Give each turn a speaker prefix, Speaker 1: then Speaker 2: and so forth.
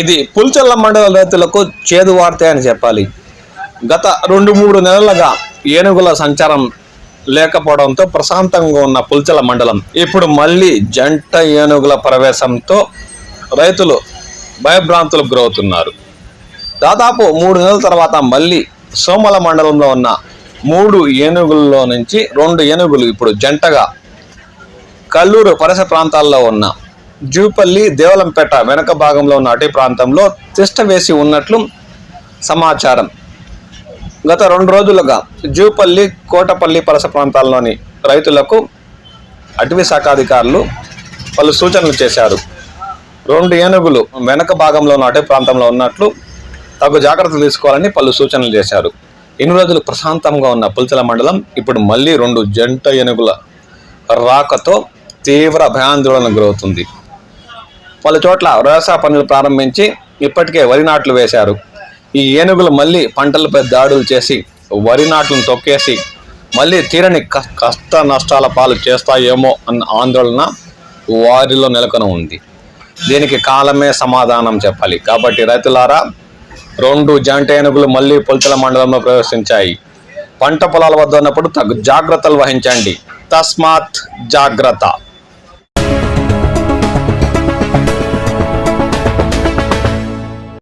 Speaker 1: ఇది పుల్చల్ల మండల రైతులకు చేదు వార్తే అని చెప్పాలి. గత రెండు మూడు నెలలుగా ఏనుగుల సంచారం లేకపోవడంతో ప్రశాంతంగా ఉన్న పుల్చల మండలం ఇప్పుడు మళ్ళీ జంట ఏనుగుల ప్రవేశంతో రైతులు భయభ్రాంతులకు గురవుతున్నారు. దాదాపు మూడు నెలల తర్వాత మళ్ళీ సోమల మండలంలో ఉన్న మూడు ఏనుగుల్లో నుంచి రెండు ఏనుగులు ఇప్పుడు జంటగా కల్లూరు పరిసర ప్రాంతాల్లో ఉన్న జూపల్లి దేవలంపేట వెనక భాగంలో ఉన్న అటవీ ప్రాంతంలో తిష్ట వేసి ఉన్నట్లు సమాచారం. గత రెండు రోజులుగా జూపల్లి కోటపల్లి పరిసర ప్రాంతాల్లోని రైతులకు అటవీ శాఖ అధికారులు పలు సూచనలు చేశారు. రెండు ఏనుగులు వెనక భాగంలో ఉన్న అటవీ ప్రాంతంలో ఉన్నట్లు తగు జాగ్రత్తలు తీసుకోవాలని పలు సూచనలు చేశారు. ఇన్ని రోజులు ప్రశాంతంగా ఉన్న పుల్చల మండలం ఇప్పుడు మళ్ళీ రెండు జంట ఏనుగుల రాకతో తీవ్ర భయాందోళన గురవుతుంది. పలు చోట్ల వ్యవసాయ పనులు ప్రారంభించి ఇప్పటికే వరి నాట్లు వేశారు. ఈ ఏనుగులు మళ్ళీ పంటలపై దాడులు చేసి వరి నాట్లను తొక్కేసి మళ్ళీ తీరని కష్ట నష్టాల పాలు చేస్తాయేమో అన్న ఆందోళన వారిలో నెలకొని ఉంది. దీనికి కాలమే సమాధానం చెప్పాలి. కాబట్టి రైతులారా రెండు జంట ఏనుగులు మళ్ళీ పొలితల మండలంలో ప్రవేశించాయి. పంట పొలాల వద్ద ఉన్నప్పుడు తగు జాగ్రత్తలు వహించండి. తస్మాత్ జాగ్రత్త.